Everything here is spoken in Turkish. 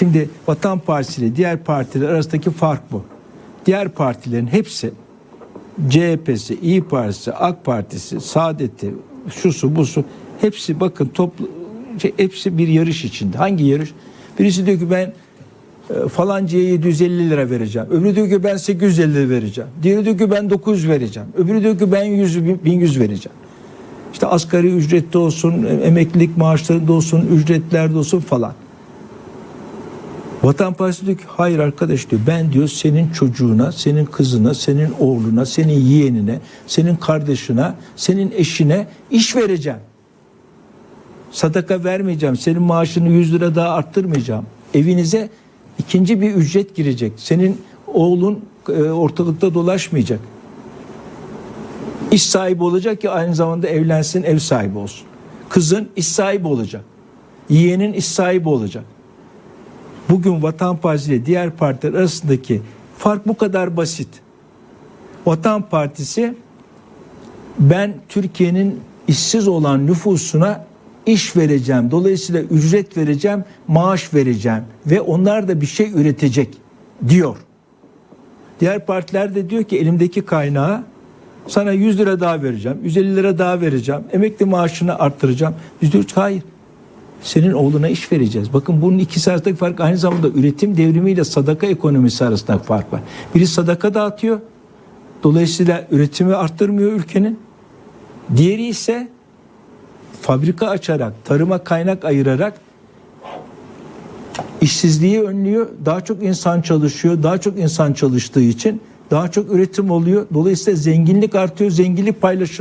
Şimdi Vatan Partisi ile diğer partiler arasındaki fark bu. Diğer partilerin hepsi CHP'si, İyi Partisi, AK Partisi, Saadet'i, şusu busu hepsi bakın toplu şey, hepsi bir yarış içinde. Hangi yarış? Birisi diyor ki ben e, falancaya 750 lira vereceğim. Öbürü diyor ki ben 850 lira vereceğim. Diğeri diyor ki ben 900 vereceğim. Öbürü diyor ki ben 100 bin- 1100 vereceğim. İşte asgari ücrette olsun, emeklilik maaşlarında olsun, ücretlerde olsun falan. Vatan Partisi diyor ki hayır arkadaş diyor ben diyor senin çocuğuna, senin kızına, senin oğluna, senin yeğenine, senin kardeşine, senin eşine iş vereceğim. Sadaka vermeyeceğim. Senin maaşını 100 lira daha arttırmayacağım. Evinize ikinci bir ücret girecek. Senin oğlun e, ortalıkta dolaşmayacak. İş sahibi olacak ki aynı zamanda evlensin, ev sahibi olsun. Kızın iş sahibi olacak. Yeğenin iş sahibi olacak. Bugün Vatan Partisi ile diğer partiler arasındaki fark bu kadar basit. Vatan Partisi ben Türkiye'nin işsiz olan nüfusuna iş vereceğim. Dolayısıyla ücret vereceğim, maaş vereceğim ve onlar da bir şey üretecek diyor. Diğer partiler de diyor ki elimdeki kaynağı sana 100 lira daha vereceğim, 150 lira daha vereceğim, emekli maaşını arttıracağım. Biz diyoruz hayır. Senin oğluna iş vereceğiz. Bakın bunun ikisi arasındaki fark aynı zamanda üretim devrimiyle sadaka ekonomisi arasındaki fark var. Biri sadaka dağıtıyor. Dolayısıyla üretimi arttırmıyor ülkenin. Diğeri ise fabrika açarak, tarıma kaynak ayırarak işsizliği önlüyor. Daha çok insan çalışıyor. Daha çok insan çalıştığı için daha çok üretim oluyor. Dolayısıyla zenginlik artıyor. Zenginlik paylaşılıyor.